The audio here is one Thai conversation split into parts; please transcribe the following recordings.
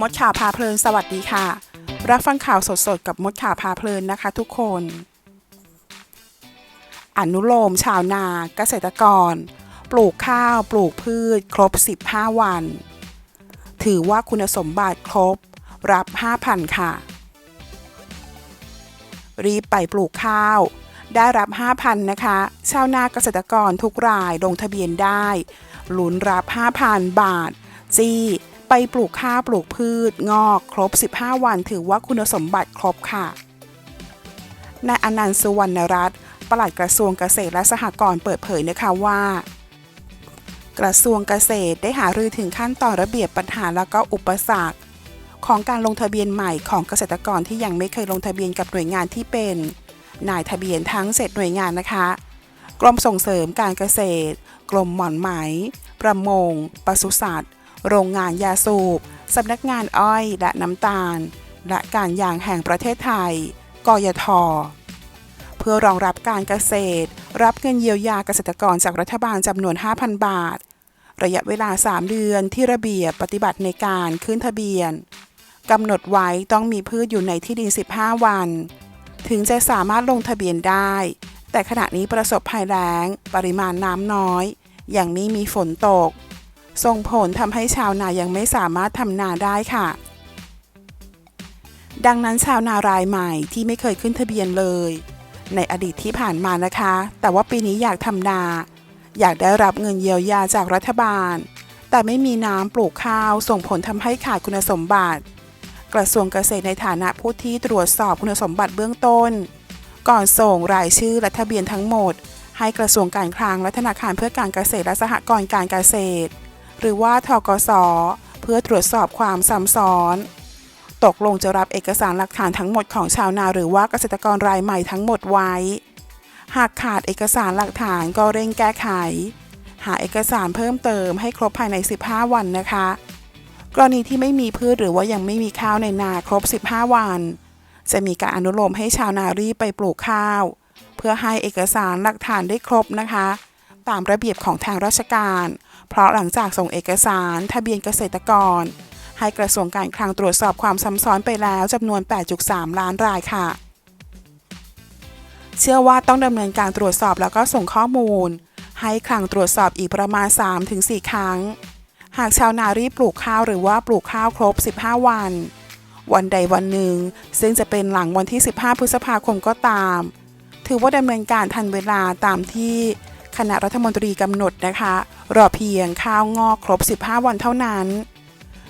มดข่าวพาเพลินสวัสดีค่ะ รับฟังข่าวสดๆ กับมดข่าวพาเพลินนะคะทุกคน อนุโลมชาวนาเกษตรกร ปลูกข้าวปลูกพืช ครบ 15 วัน ถือว่าคุณสมบัติครบ รับ 5,000 ค่ะ รีบไปปลูกข้าว ได้รับ 5,000 นะคะ ชาวนาเกษตรกรทุกรายลงทะเบียนได้ ลุ้นรับ 5,000 บาทจีไปปลูกข้าวปลูกพืช งอกครบ 15 วันถือว่าคุณสมบัติครบค่ะนายอนันต์สุวรรณรัตน์ปลัดกระทรวงเกษตรและสหกรณ์เปิดเผยนะคะว่า กระทรวงเกษตรได้หารือถึงขั้นตอนระเบียบปัญหาและก็อุปสรรค ของการลงทะเบียนใหม่ของเกษตรกรที่ยังไม่เคยลงทะเบียนกับหน่วยงานที่เป็นนายทะเบียนทั้งเจ็ดหน่วยงานนะคะ กรมส่งเสริมการเกษตร กรมหม่อนไหม ประมง ปศุสัตว์ โรงงานยาสูบ สำนักงานอ้อยและน้ำตาล และการยางแห่งประเทศไทย กยท เพื่อรองรับการเกษตร รับเงินเยียวยาเกษตรกรจากรัฐบาลจำนวน 5,000 บาท ระยะเวลา 3 เดือนที่ระเบียบปฏิบัติในการขึ้นทะเบียนกำหนดไว้ต้องมีพืชอยู่ในที่ดิน 15 วัน ถึงจะสามารถลงทะเบียนได้ แต่ขณะนี้ประสบภัยแล้ง ปริมาณน้ำน้อย อยังไม่มีฝนตก ส่งผลทำให้ชาวนายังไม่สามารถทำนาได้ค่ะ ดังนั้นชาวนารายใหม่ที่ไม่เคยขึ้นทะเบียนเลย ในอดีตที่ผ่านมานะคะ แต่ว่าปีนี้อยากทำนา อยากได้รับเงินเยียวยาจากรัฐบาล แต่ไม่มีน้ำปลูกข้าวส่งผลทำให้ขาดคุณสมบัติ กระทรวงเกษตรในฐานะผู้ที่ตรวจสอบคุณสมบัติเบื้องต้น ก่อนส่งรายชื่อและทะเบียนทั้งหมด ให้กระทรวงการคลังและธนาคารเพื่อการเกษตรและสหกรณ์การเกษตร หรือว่าทกส เพื่อตรวจสอบความซ้ำซ้อน ตกลงจะรับเอกสารหลักฐานทั้งหมดของชาวนาหรือว่าเกษตรกรรายใหม่ทั้งหมดไว้ หากขาดเอกสารหลักฐานก็เร่งแก้ไข หาเอกสารเพิ่มเติมให้ครบภายใน 15 วันนะคะ กรณีที่ไม่มีพืชหรือว่ายังไม่มีข้าวในนาครบ 15 วัน จะมีการอนุโลมให้ชาวนารีไปปลูกข้าว เพื่อให้เอกสารหลักฐานได้ครบนะคะ ตามระเบียบของทางราชการ เพราะหลังจากส่งเอกสารทะเบียนเกษตรกร ให้กระทรวงการคลังตรวจสอบความซ้ำซ้อนไปแล้วจำนวน 8.3 ล้านรายค่ะ เชื่อว่าต้องดำเนินการตรวจสอบแล้วก็ส่งข้อมูล ให้คลังตรวจสอบอีกประมาณ 3-4 ครั้ง หากชาวนารีปลูกข้าวหรือว่าปลูกข้าวครบ 15 วัน วันใดวันหนึ่ง ซึ่งจะเป็นหลังวันที่ 15 พฤษภาคมก็ตาม ถือว่าดำเนินการทันเวลาตามที่คณะรัฐมนตรีกำหนดนะคะ รอเพียงข้าวงอกครบ 15 วันเท่านั้น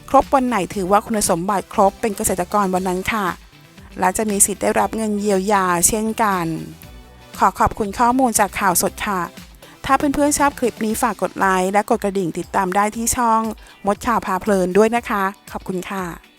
ครบวันไหนถือว่าคุณสมบัติครบเป็นเกษตรกรวันนั้นค่ะ และจะมีสิทธิ์ได้รับเงินเยียวยาเช่นกัน ขอขอบคุณข้อมูลจากข่าวสดค่ะ ถ้าเพื่อนๆชอบคลิปนี้ฝากกดไลค์และกดกระดิ่งติดตามได้ที่ช่องมดข่าวพาเพลินด้วยนะคะ ขอบคุณค่ะ